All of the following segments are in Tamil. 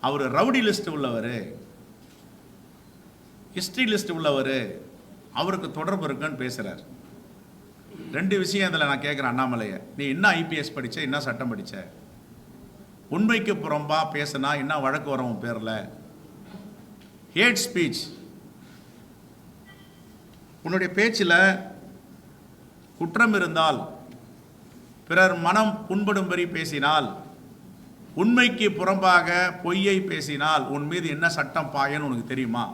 அவர் ரவுடி லிஸ்ட் உள்ளவர். ஹிஸ்ட்ரி லிஸ்ட் உள்ளவர். அவருக்கு தொடர்பு இருக்குன்னு பேசுகிறார் ரெண்டு விஷயம் இதில் நான் கேட்குறேன் அண்ணாமலையை. நீ என்ன ஐபிஎஸ் படித்த என்ன சட்டம் படித்த உண்மைக்கு புறம்பா பேசினா என்ன வழக்கு வரும் உன் பேரில்? ஹேட் ஸ்பீச் உன்னுடைய பேச்சில் குற்றம் இருந்தால் பிறர் மனம் புண்படும்படி பேசினால் உண்மைக்கு புறம்பாக பொய்யை பேசினால் உன் மீது என்ன சட்டம் பாயன்னு உனக்கு தெரியுமா?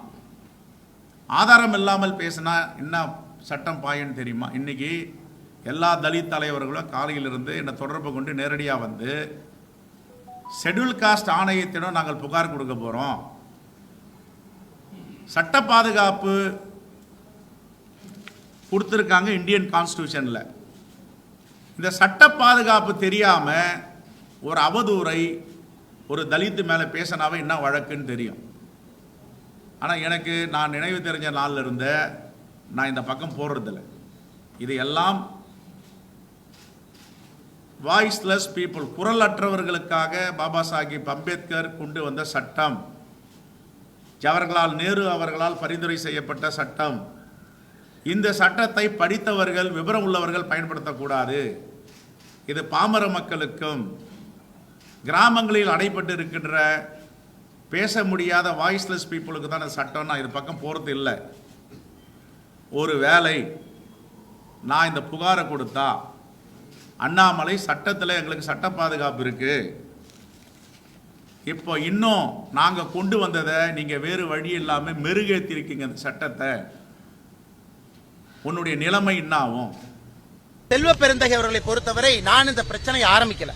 ஆதாரம் இல்லாமல் பேசினா என்ன சட்டம் பாயன்னு தெரியுமா? இன்னைக்கு எல்லா தலித் தலைவர்களும் காலையிலிருந்து என்னை தொடர்பு கொண்டு நேரடியாக வந்து ஷெட்யூல் காஸ்ட் ஆணையத்திடம் நாங்கள் புகார் கொடுக்க போகிறோம் சட்ட பாதுகாப்பு கொடுத்துருக்காங்க இந்தியன் கான்ஸ்டியூஷனில் இந்த சட்ட பாதுகாப்பு தெரியாமல் ஒரு அவதூறை ஒரு தலித்து மேலே பேசினாவே என்ன வழக்குன்னு தெரியும். ஆனால் எனக்கு நான் நினைவு தெரிஞ்ச நாளில் இருந்த நான் இந்த பக்கம் போடுறதில்ல இது எல்லாம் வாய்ஸ்லெஸ் பீப்புள் குரல் அற்றவர்களுக்காக பாபா சாஹிப் அம்பேத்கர் கொண்டு வந்த சட்டம். ஜவஹர்லால் நேரு அவர்களால் பரிந்துரை செய்யப்பட்ட சட்டம். இந்த சட்டத்தை படித்தவர்கள் விவரம் உள்ளவர்கள் பயன்படுத்தக்கூடாது. இது பாமர மக்களுக்கும் கிராமங்களில் அடைபட்டு இருக்கின்ற பேச முடியாத வாய்ஸ்லெஸ் பீப்புளுக்கு தான் சட்டம்னா சட்டம் நான் இது பக்கம் போகிறது இல்லை. ஒரு வேலை நான் இந்த புகாரை கொடுத்தா அண்ணாமலை சட்டத்தில் எங்களுக்கு சட்ட பாதுகாப்பு இருக்குது இப்போ இன்னும் நாங்கள் கொண்டு வந்ததை நீங்கள் வேறு வழி இல்லாமல் மெருகேற்றிருக்கீங்க இந்த சட்டத்தை. உன்னுடைய நிலைமை என்ன ஆகும் செல்வ பெருந்தகை அவர்களை பொறுத்தவரை நான் இந்த பிரச்சனையை ஆரம்பிக்கலை.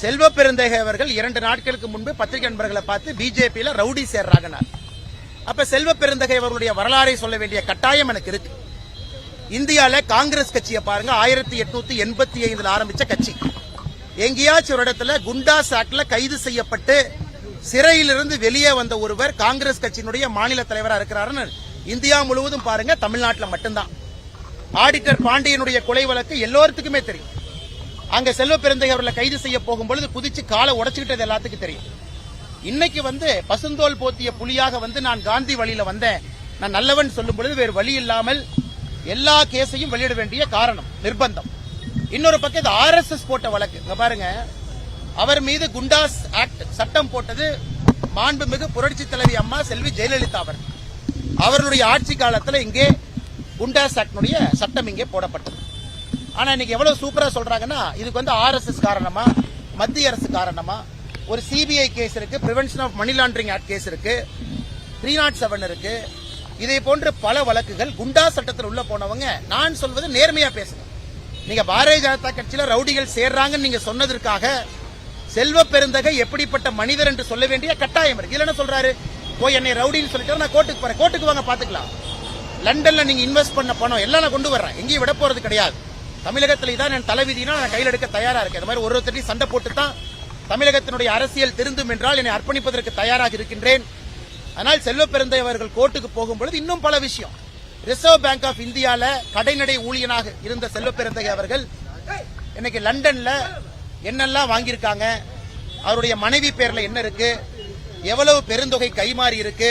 செல்வ பெருந்தகை அவர்கள் இரண்டு நாட்களுக்கு முன்பு பத்திரிகை நண்பர்களை பார்த்து பிஜேபியில ரவுடி சேர்றாங்கனார். அப்ப செல்வ பெருந்தகை அவர்களுடைய வரலாறை சொல்ல வேண்டிய கட்டாயம் எனக்கு இருக்கு. இந்தியால காங்கிரஸ் கட்சியை பாருங்க ஆயிரத்தி எட்நூத்தி எண்பத்தி ஐந்துல ஆரம்பிச்ச கட்சி. எங்கேயாச்சும் ஒரு இடத்துல குண்டா சாட்ல கைது செய்யப்பட்டு சிறையிலிருந்து வெளியே வந்த ஒருவர் காங்கிரஸ் கட்சியினுடைய மாநில தலைவராக இருக்கிறாருன்னு இந்தியா முழுவதும் பாருங்க தமிழ்நாட்டில் மட்டும்தான். ஆடிட்டர் பாண்டியனுடைய கொலை வழக்கு எல்லோருத்துக்குமே தெரியும். அங்க செல்வ பெருந்தை அவர்களை கைது செய்ய போகும்பொழுது குதிச்சு காலை உடச்சுக்கிட்டது எல்லாத்துக்கும் தெரியும். இன்னைக்கு வந்து பசுந்தோல் போத்திய புலியாக வந்து நான் காந்தி வழியில வந்தேன். நான் நல்லவன் சொல்லும் பொழுது வேறு வழி இல்லாமல் எல்லா கேஸையும் வெளியிட வேண்டிய காரணம் நிர்பந்தம். இன்னொரு பக்கம் இது ஆர்எஸ்எஸ் போட்ட வழக்கு. பாருங்க. அவர் மீது குண்டாஸ் ஆக்ட் சட்டம் போட்டது மாண்புமிகு புரட்சி தலைவி அம்மா செல்வி ஜெயலலிதா அவர் அவர்களுடைய ஆட்சி காலத்தில் இங்கே குண்டாஸ் ஆக்டினுடைய சட்டம் இங்கே போடப்பட்டது. ஆனா இன்னைக்கு எவ்வளவு சூப்பரா சொல்றாங்கன்னா இதுக்கு வந்து ஆர்எஸ்எஸ் காரணமா மத்திய அரசு காரணமா ஒரு சிபிஐ கேஸ் இருக்கு prevention of money laundering act case இருக்கு த்ரீ நாட் செவன் இருக்கு. இதே போன்ற பல வழக்குகள் குண்டா சட்டத்தில் உள்ள போனவங்க நான் சொல்வது நேர்மையா பேசுங்க. நீங்க பாரதிய ஜனதா கட்சியில ரவுடிகள் சேர்றாங்கன்னு நீங்க சொன்னதற்காக செல்வ பெருந்தகை எப்படிப்பட்ட மனிதர் என்று சொல்ல வேண்டிய கட்டாயம் இருக்கு. இதுல என்ன சொல்றாரு போய் என்னை ரவுடின்னு சொல்லிட்டு நான் கோர்ட்டுக்கு போறேன். கோர்ட்டுக்கு வாங்க பாத்துக்கலாம். லண்டன்ல நீங்க இன்வெஸ்ட் பண்ண பணம் எல்லாம் நான் கொண்டு வர்றேன். எங்கேயும் விட போறது கிடையாது. தமிழகத்தில் இதான் என் தலைவிதினா நான் கையில் எடுக்க தயாரா இருக்கேன். இந்த மாதிரி ஒரு ஒருத்தரையும் சண்டை போட்டு தான் தமிழகத்தினுடைய அரசியல் திருந்தும் என்றால் என்னை அர்ப்பணிப்பதற்கு தயாராக இருக்கின்றேன். ஆனால் செல்வ பெருந்தை அவர்கள் கோர்ட்டுக்கு போகும்பொழுது இன்னும் பல விஷயம். ரிசர்வ் பேங்க் ஆஃப் இந்தியால கடைநடை ஊழியனாக இருந்த செல்வ பெருந்தகை அவர்கள் இன்னைக்கு லண்டன்ல என்னெல்லாம் வாங்கியிருக்காங்க அவருடைய மனைவி பேர்ல என்ன இருக்கு எவ்வளவு பெருந்தொகை கைமாறி இருக்கு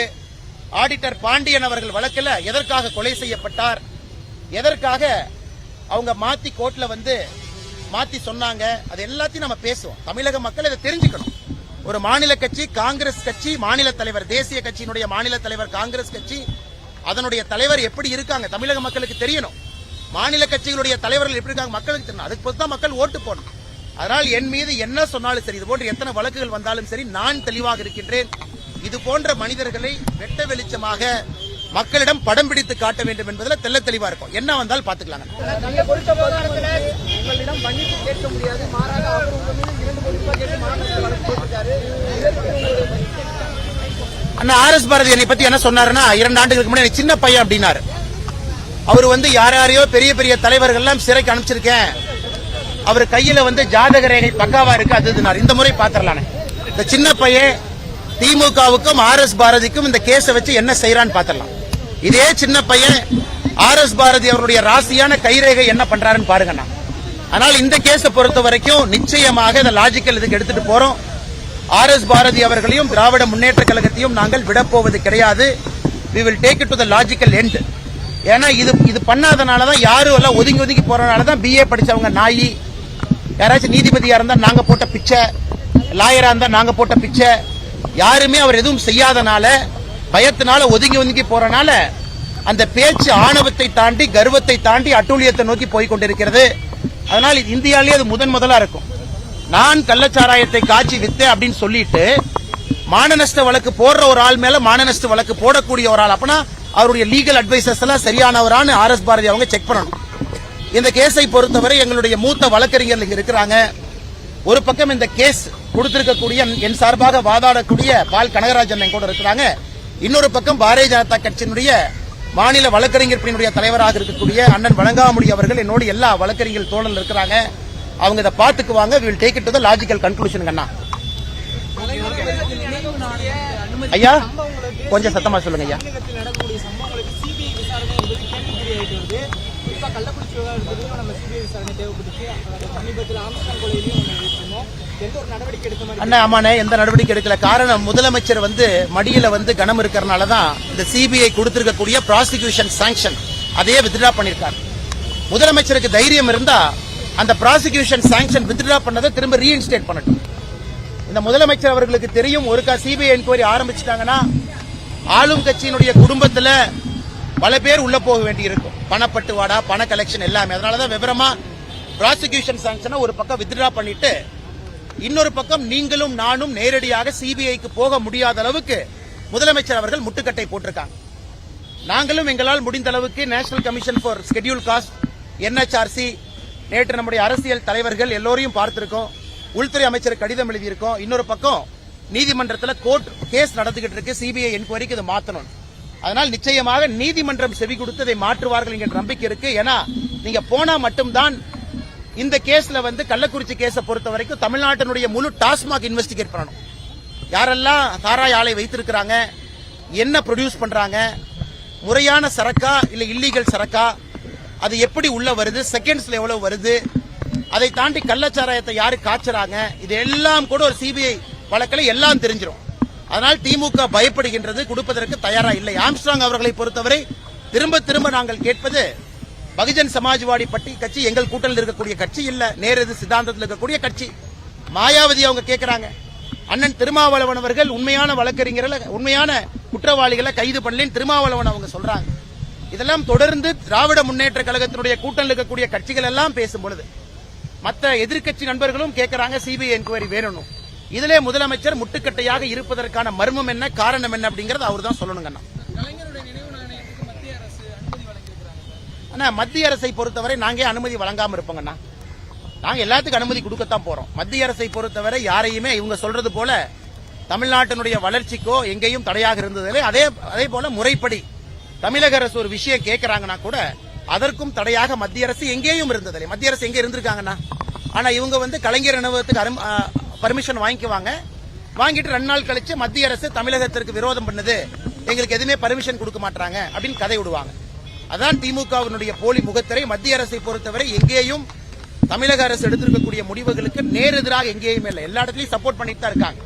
ஆடிட்டர் பாண்டியன் அவர்கள் வழக்கில் எதற்காக கொலை செய்யப்பட்டார் எதற்காக அவங்க மாத்தி கோர்ட்ல வந்து மாத்தி சொன்னாங்க. அது எல்லாத்தையும் நம்ம பேசுவோம். தமிழக மக்கள் இதை தெரிஞ்சுக்கணும். ஒரு மாநில கட்சி காங்கிரஸ் கட்சி மாநில தலைவர் தேசிய கட்சியினுடைய மாநில தலைவர் காங்கிரஸ் கட்சி அதனுடைய தலைவர் எப்படி இருக்காங்க? தமிழக மக்களுக்கு தெரியணும். மாநில கட்சிகளுடைய தலைவர்கள் எப்படி இருக்காங்க? மக்களுக்கு தெரியணும். அதுக்கு பொறுத்து தான் மக்கள் ஓட்டு போடணும். அதனால் என் மீது என்ன சொன்னாலும் சரி இது போன்ற எத்தனை வழக்குகள் வந்தாலும் சரி நான் தெளிவாக இருக்கின்றேன். இது போன்ற மனிதர்களை வெட்ட வெளிச்சமாக மக்களிடம் படம் பிடித்து காட்ட வேண்டும் என்பதில் தெள்ள தெளிவா இருக்கும். என்ன வந்தாலும் பாத்துக்கலாங்க அண்ணா ஆர் எஸ் பாரதி என்னை பத்தி என்ன சொன்னாருன்னா இரண்டு ஆண்டுகளுக்கு முன்னாடி சின்ன பையன் அப்படின்னாரு. அவர் வந்து யார் யாரையோ பெரிய பெரிய தலைவர்கள் எல்லாம் சிறைக்கு அனுப்பிச்சிருக்கேன். அவர் கையில வந்து ஜாதக ரேகை பக்காவா இருக்கு அது. இந்த முறை பாத்திரலானே இந்த சின்ன பையன் திமுகவுக்கும் ஆர் எஸ் பாரதிக்கும் இந்த கேஸை வச்சு என்ன செய்யறான்னு பாத்திரலாம் இதே சின்ன பையன் ஆர் எஸ் பாரதி அவருடைய ராசியான கைரேகை என்ன பண்றாருன்னு பாருங்கண்ணா. ஆனால் இந்த கேஸை பொறுத்த வரைக்கும் நிச்சயமாக இந்த லாஜிக்கல் இதுக்கு எடுத்துட்டு போறோம். ஆர் எஸ் பாரதி அவர்களையும் திராவிட முன்னேற்ற கழகத்தையும் நாங்கள் விடப்போவது கிடையாது. We will take it to the logical end ஏன்னா இது இது பண்ணாதனால தான் யாரும் எல்லாம் ஒதுங்கி ஒதுங்கி போறதுனால தான் பிஏ படிச்சவங்க நாயி. யாராச்சும் நீதிபதியா இருந்தா நாங்க போட்ட பிச்சை. லாயரா இருந்தா நாங்க போட்ட பிச்சை. யாருமே அவர் எதுவும் செய்யாதனால பயத்தினால ஒதுங்கி ஒதுங்கி போறனால அந்த பேச்சு ஆணவத்தை தாண்டி கர்வத்தை தாண்டி அட்டூழியத்தை நோக்கி போய் கொண்டிருக்கிறது. அதனால் இது இந்தியாவிலேயே அது முதன் முதலா இருக்கும். நான் கள்ளச்சாராயத்தை காய்ச்சி வித்தேன் அப்படின்னு சொல்லிட்டு மானநஷ்ட வழக்கு போடுற ஒரு ஆள் மேல மானநஷ்ட வழக்கு போடக்கூடிய ஒரு ஆள். அப்பனா அவருடைய லீகல் அட்வைசர்ஸ் எல்லாம் சரியானவரான்னு ஆர் எஸ் பாரதி அவங்க செக் பண்ணணும். இந்த கேஸை பொறுத்தவரை எங்களுடைய மூத்த வழக்கறிஞர்கள் இங்க இருக்கிறாங்க. ஒரு பக்கம் இந்த கேஸ் கொடுத்திருக்கக்கூடிய என் சார்பாக வாதாடக்கூடிய பால் கனகராஜன் என் கூட இருக்கிறாங்க. இன்னொரு பக்கம் பாரதிய ஜனதா கட்சியினுடைய மாநில வழக்கறிஞர் பிரிவினுடைய தலைவராக இருக்கக்கூடிய அண்ணன் வழங்காமுடி அவர்கள் என்னோடு எல்லா வழக்கறிஞர் தோழல் இருக்கிறாங்க. அவங்க இதை பார்த்துக்குவாங்க will take it to the logical conclusion அண்ணா ஐயா கொஞ்சம் சத்தமா சொல்லுங்க ஐயா தமிழகத்தில் நடக்கக்கூடிய சம்பவங்களுக்கு சிபிஐ விசாரணை என்பது ஆகிட்டு வருது. குறிப்பாக கள்ளக்குறிச்சி விவகாரத்துலையும் நம்ம சிபிஐ விசாரணை தேவைப்பட்டுச்சு. சமீபத்தில் ஆம்ஸ்டாங் கொலையிலையும் நம்ம எந்த ஒரு நடவடிக்கை அண்ணா ஆமாண்ணே எந்த நடவடிக்கை எடுக்கல. காரணம் முதலமைச்சர் வந்து மடியில வந்து கனம் இருக்கிறனால தான் இந்த சிபிஐ கொடுத்திருக்கக்கூடிய ப்ராசிக்யூஷன் சாங்ஷன் அதையே வித்ட்ரா பண்ணிருக்காரு. முதலமைச்சருக்கு தைரியம் இருந்தா அந்த ப்ராசிக்யூஷன் சாங்ஷன் வித்ட்ரா பண்ணதை திரும்ப ரீஇன்ஸ்டேட் பண்ணட்டும். இந்த முதலமைச்சர் அவர்களுக்கு தெரியும் ஒருக்கா சிபிஐ என்கொயரி ஆரம்பிச்சிட்டாங்கன்னா ஆளும் கட்சியினுடைய குடும்பத்துல பல பேர் உள்ள போக வேண்டியிருக்கும். பணப்பட்டுவாடா பண கலெக்ஷன் எல்லாமே. அதனாலதான் விவரமா ப்ராசிக்யூஷன் சாங்ஷனை ஒரு பக்கம் வித்ட்ரா பண்ணிட்டு இன்னொரு பக்கம் நீங்களும் நானும் நேரடியாக சிபிஐக்கு போக முடியாத அளவுக்கு முதலமைச்சர் அவர்கள் முட்டுக்கட்டை போட்டிருக்காங்க. நாங்களும் எங்களால் முடிந்த அளவுக்கு national commission for schedule caste NHRC நேற்று நம்முடைய அரசியல் தலைவர்கள் எல்லோரையும் பார்த்திருக்கோம். உள்துறை அமைச்சர் கடிதம் எழுதியிருக்கோம். இன்னொரு பக்கம் நீதிமன்றத்தில் கோர்ட் கேஸ் நடந்துகிட்டு இருக்கு. சிபிஐ என்கொயரிக்கு இது மாத்தணும். அதனால் நிச்சயமாக நீதிமன்றம் செவி கொடுத்து இதை மாற்றுவார்கள் என்கிற நம்பிக்கை இருக்கு. ஏன்னா நீங்க போனா மட்டும்தான் இந்த கேஸ்ல வந்து கள்ளக்குறிச்சி கேஸை பொறுத்த வரைக்கும் தமிழ்நாட்டினுடைய முழு டாஸ்மாக் இன்வெஸ்டிகேட் பண்ணணும். யாரெல்லாம் தாராய் ஆலை வைத்திருக்கிறாங்க என்ன ப்ரொடியூஸ் பண்றாங்க முறையான சரக்கா இல்ல இல்லீகல் சரக்கா அது எப்படி உள்ள வருது செகண்ட்ஸ்ல எவ்வளவு வருது அதை தாண்டி கள்ளச்சாராயத்தை யாரு காய்ச்சறாங்க இது எல்லாம் கூட ஒரு சிபிஐ வழக்கில் எல்லாம் தெரிஞ்சிடும் அதனால் திமுக பயப்படுகின்றது கொடுப்பதற்கு தயாரா இல்லை. ஆம்ஸ்ட்ராங் அவர்களை பொறுத்தவரை திரும்ப திரும்ப நாங்கள் கேட்பது பகுஜன் சமாஜ்வாடி பட்டி கட்சி எங்கள் கூட்டணியில் இருக்கக்கூடிய கட்சி இல்ல நேரது சித்தாந்தத்தில் இருக்கக்கூடிய கட்சி. மாயாவதி அவங்க கேட்கிறாங்க. அண்ணன் திருமாவளவன் அவர்கள் உண்மையான வழக்கறிஞர்களை உண்மையான குற்றவாளிகளை கைது பண்ணலன்னு திருமாவளவன் அவங்க சொல்றாங்க. இதெல்லாம் தொடர்ந்து திராவிட முன்னேற்ற கழகத்தினுடைய கூட்டணியில் இருக்கக்கூடிய கட்சிகள் எல்லாம் பேசும் பொழுது மற்ற எதிர்க்கட்சி நண்பர்களும் கேட்கிறாங்க சிபிஐ என்கொயரி வேணும் இதிலே முதலமைச்சர் முட்டுக்கட்டையாக இருப்பதற்கான மர்மம் என்ன காரணம் என்ன அப்படிங்கறது அவர் தான் சொல்லணுங்க அண்ணா. மத்திய அரசை பொறுத்தவரை நாங்க அனுமதி வழங்காம இருப்போங்கண்ணா நாங்க எல்லாத்துக்கும் அனுமதி கொடுக்கத்தான் போறோம். மத்திய அரசை பொறுத்தவரை யாரையுமே இவங்க சொல்றது போல தமிழ்நாட்டினுடைய வளர்ச்சிக்கோ எங்கேயும் தடையாக இருந்ததில்லை அதே அதே போல முறைப்படி தமிழக அரசு ஒரு விஷயம் கேட்கறாங்கன்னா கூட அதற்கும் தடையாக மத்திய அரசு எங்கேயும் இருந்ததில்லை மத்திய அரசு எங்க இருந்திருக்காங்கன்னா ஆனா இவங்க வந்து கலைஞர் உணவகத்துக்கு பர்மிஷன் வாங்கிக்குவாங்க. வாங்கிட்டு ரெண்டு நாள் கழிச்சு மத்திய அரசு தமிழகத்திற்கு விரோதம் பண்ணுது. எங்களுக்கு எதுவுமே பர்மிஷன் கொடுக்க மாட்டாங்க அப்படின்னு கதை விடுவாங்க. அதான் திமுகவினுடைய போலி முகத்திரை. மத்திய அரசை பொறுத்தவரை எங்கேயும் தமிழக அரசு எடுத்திருக்கக்கூடிய முடிவுகளுக்கு நேரெதிராக எங்கேயுமே இல்லை. எல்லா இடத்துலயும் சப்போர்ட் பண்ணிட்டு தான் இருக்காங்க.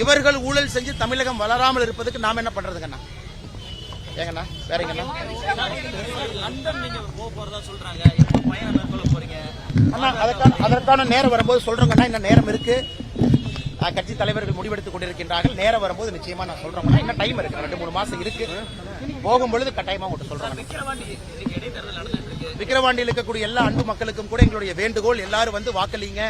இவர்கள் ஊழல் செஞ்சு தமிழகம் வளராமல் இருப்பதுக்கு நாம என்ன பண்றதுங்கண்ணா ஏங்கண்ணா வேறங்கண்ணா சொல்றாங்க அதற்கான அதற்கான நேரம் வரும்போது சொல்றோங்கண்ணா. இன்னும் நேரம் இருக்கு. கட்சி தலைவர்கள் முடிவெடுத்துக் கொண்டிருக்கின்றார்கள். நேரம் வரும்போது நிச்சயமா நான் சொல்றேன். இன்னும் டைம் இருக்கு. ரெண்டு மூணு மாசம் இருக்கு. போகும்பொழுது கட்டாயமா உங்கள்கிட்ட சொல்றேன். இருக்கு. விக்கிரவாண்டியில் இருக்கக்கூடிய எல்லா அன்பு மக்களுக்கும் கூட எங்களுடைய வேண்டுகோள் எல்லாரும் வந்து வாக்களிங்க.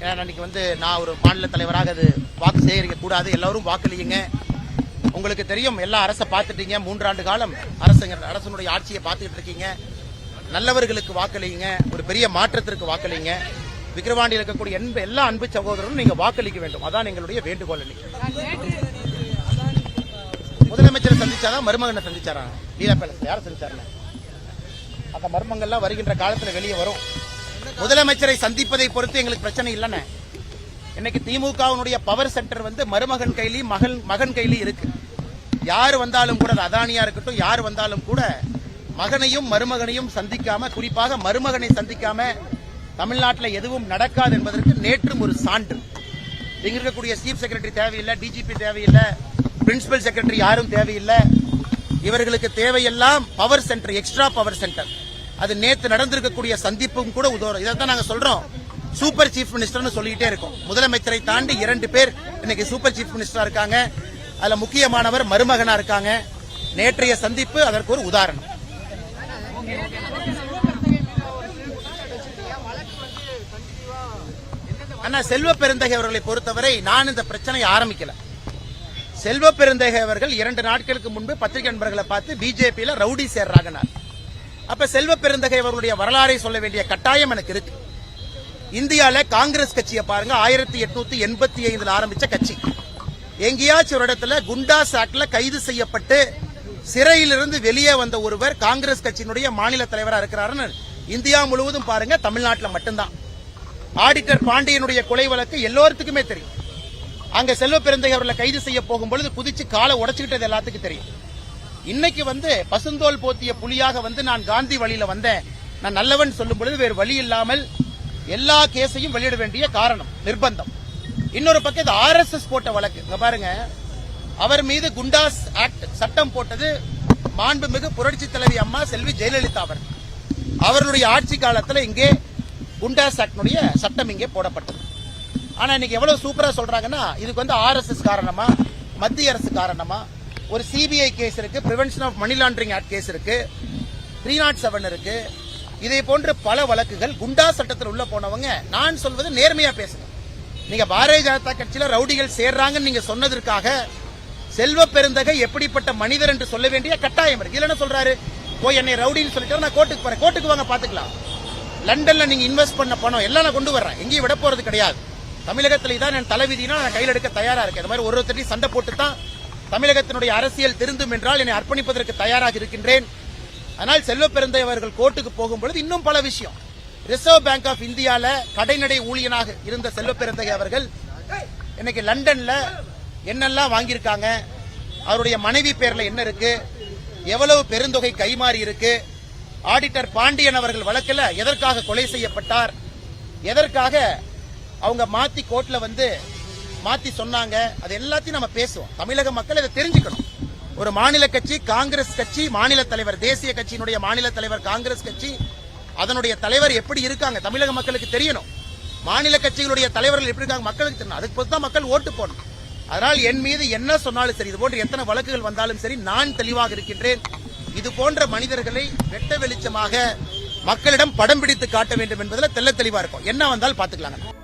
அன்னைக்கு வந்து நான் ஒரு மாநில தலைவராக அது வாக்கு சேகரிக்க கூடாது. எல்லாரும் வாக்களியுங்க உங்களுக்கு தெரியும் எல்லா அரசை பார்த்துட்டீங்க. மூன்றாண்டு காலம் அரசுங்க அரசனுடைய ஆட்சியை பார்த்துக்கிட்டு இருக்கீங்க. நல்லவர்களுக்கு வாக்களியுங்க ஒரு பெரிய மாற்றத்திற்கு வாக்களிங்க. விக்கிரவாண்டியில் இருக்கக்கூடிய அன்பு எல்லா அன்பு சகோதரரும் நீங்க வாக்களிக்க வேண்டும். அதான் எங்களுடைய வேண்டுகோள் இன்னைக்கு. முதலமைச்சரை சந்திச்சாதான் மருமகனை சந்திச்சாரா? லீலா பேலஸ் யாரை சந்திச்சாருங்க அந்த மர்மங்கள்லாம் வருகின்ற காலத்துல வெளியே வரும். முதலமைச்சரை சந்திப்பதை பொறுத்து எங்களுக்கு பிரச்சனை இல்லைன்னு. இன்னைக்கு திமுகவினுடைய பவர் சென்டர் வந்து மருமகன் கையிலையும் மகன் மகன் கையிலையும் இருக்கு. யார் வந்தாலும் கூட அதானியா இருக்கட்டும் யார் வந்தாலும் கூட மகனையும் மருமகனையும் சந்திக்காம குறிப்பாக மருமகனை சந்திக்காம தமிழ்நாட்டில் எதுவும் நடக்காது என்பதற்கு நேற்றும் ஒரு சான்று. இங்க இருக்கக்கூடிய சீஃப் செக்ரட்டரி தேவையில்லை டிஜிபி தேவையில்லை பிரின்சிபல் செக்ரட்டரி யாரும் தேவையில்லை. இவர்களுக்கு தேவையெல்லாம் power centre extra power centre அது நேற்று நடந்திருக்கக்கூடிய சந்திப்பும் கூட உதவும் தான் நாங்கள் சொல்றோம். சூப்பர் சீஃப் மினிஸ்டர்னு சொல்லிக்கிட்டே இருக்கோம். முதலமைச்சரை தாண்டி இரண்டு பேர் இன்னைக்கு சூப்பர் சீஃப் மினிஸ்டரா இருக்காங்க. அதுல முக்கியமானவர் மருமகனா இருக்காங்க. நேற்றைய சந்திப்பு அதற்கு ஒரு உதாரணம். ஆனா செல்வ பெருந்தகை அவர்களை பொறுத்தவரை நான் இந்த பிரச்சனையை ஆரம்பிக்கல. செல்வ பெருந்தகை அவர்கள் இரண்டு நாட்களுக்கு முன்பு பத்திரிகை நண்பர்களை பார்த்து பிஜேபியில ரவுடி சேர்றாங்கனார். அப்ப செல்வ பெருந்தகை அவர்களுடைய வரலாறை சொல்ல வேண்டிய கட்டாயம் எனக்கு இருக்கு. இந்தியால காங்கிரஸ் கட்சியை பாருங்க ஆயிரத்தி எட்நூத்தி எண்பத்தி ஐந்துல ஆரம்பிச்ச கட்சி. எங்கேயாச்சும் ஒரு இடத்துல குண்டா சாக்ல கைது செய்யப்பட்டு சிறையிலிருந்து வெளியே வந்த ஒருவர் காங்கிரஸ் கட்சியினுடைய மாநில தலைவரா இருக்கிறாருன்னு இந்தியா முழுவதும் பாருங்க தமிழ்நாட்டில் மட்டும்தான். ஆடிட்டர் பாண்டியனுடைய கொலை வழக்கு எல்லோருத்துக்குமே தெரியும். அங்க செல்வ பெருந்தை அவர்களை கைது செய்ய போகும்பொழுது குதிச்சு காலை உடைச்சுக்கிட்டது எல்லாத்துக்கும் தெரியும். இன்னைக்கு வந்து பசுந்தோல் போத்திய புலியாக வந்து நான் காந்தி வழியில வந்தேன். நான் நல்லவன் சொல்லும் பொழுது வேறு வழி இல்லாமல் எல்லா கேஸையும் வெளியிட வேண்டிய காரணம் நிர்பந்தம். இன்னொரு பக்கம் இது ஆர்எஸ்எஸ் போட்ட வழக்கு. இங்க பாருங்க. அவர் மீது குண்டாஸ் ஆக்ட் சட்டம் போட்டது மாண்புமிகு புரட்சி தலைவி அம்மா செல்வி ஜெயலலிதா அவர் அவருடைய ஆட்சி காலத்தில் இங்கே குண்டாஸ் ஆக்டினுடைய சட்டம் இங்கே போடப்பட்டது. ஆனால் இன்னைக்கு எவ்வளோ சூப்பராக சொல்கிறாங்கன்னா இதுக்கு வந்து ஆர்எஸ்எஸ் காரணமாக மத்திய அரசு காரணமாக ஒரு சிபிஐ கேஸ் இருக்குது prevention of money laundering act case இருக்குது த்ரீ நாட் செவன் இருக்குது இதே போன்ற பல வழக்குகள் குண்டா சட்டத்தில் உள்ள போனவங்க நான் சொல்வது நேர்மையா பேசுங்க. நீங்க பாரதிய ஜனதா கட்சியில ரவுடிகள் சேர்றாங்கன்னு நீங்க சொன்னதற்காக செல்வ பெருந்தகை எப்படிப்பட்ட மனிதர் என்று சொல்ல வேண்டிய கட்டாயம் இருக்கு. இல்லைன்னு சொல்றாரு? போய் என்னை ரவுடின்னு சொல்லிட்டு நான் கோர்ட்டுக்கு போறேன். கோர்ட்டுக்கு வாங்க பாத்துக்கலாம். லண்டன்ல நீங்க இன்வெஸ்ட் பண்ண பணம் எல்லாம் நான் கொண்டு வர்றேன். எங்கேயும் விட போறது கிடையாது. தமிழகத்துல இதான் என் தலைவிதினா நான் கையில் எடுக்க தயாரா இருக்கேன். இந்த மாதிரி ஒரு ஒருத்தரையும் சண்டை போட்டு தான் தமிழகத்தினுடைய அரசியல் திருந்தும் என்றால் என்னை அர்ப்பணிப்பதற்கு தயாராக இருக்கின்றேன். ஆனால் செல்வ பெருந்தை அவர்கள் கோர்ட்டுக்கு போகும்பொழுது இன்னும் பல விஷயம். ரிசர்வ் பேங்க் ஆஃப் இந்தியால கடைநடை ஊழியனாக இருந்த செல்வ பெருந்தகை அவர்கள் இன்னைக்கு லண்டன்ல என்னெல்லாம் வாங்கியிருக்காங்க? அவருடைய மனைவி பேர்ல என்ன இருக்கு? எவ்வளவு பெருந்தொகை கைமாறி இருக்கு? ஆடிட்டர் பாண்டியன் அவர்கள் வழக்கில் எதற்காக கொலை செய்யப்பட்டார்? எதற்காக அவங்க மாத்தி கோர்ட்ல வந்து மாத்தி சொன்னாங்க? அது எல்லாத்தையும் நம்ம பேசுவோம். தமிழக மக்கள் இதை தெரிஞ்சுக்கணும். ஒரு மாநில கட்சி காங்கிரஸ் கட்சி மாநில தலைவர் தேசிய கட்சியினுடைய மாநில தலைவர் காங்கிரஸ் கட்சி அதனுடைய தலைவர் எப்படி இருக்காங்க? தமிழக மக்களுக்கு தெரியணும். மாநில கட்சிகளுடைய தலைவர்கள் எப்படி இருக்காங்க? மக்களுக்கு தெரியணும். அதுக்கு பொறுத்து தான் மக்கள் ஓட்டு போடணும். அதனால் என் மீது என்ன சொன்னாலும் சரி இது போன்ற எத்தனை வழக்குகள் வந்தாலும் சரி நான் தெளிவாக இருக்கின்றேன். இது போன்ற மனிதர்களை வெட்ட வெளிச்சமாக மக்களிடம் படம் பிடித்து காட்ட வேண்டும் என்பதில் தெள்ள தெளிவா இருக்கும். என்ன வந்தால் பாத்துக்கலாங்க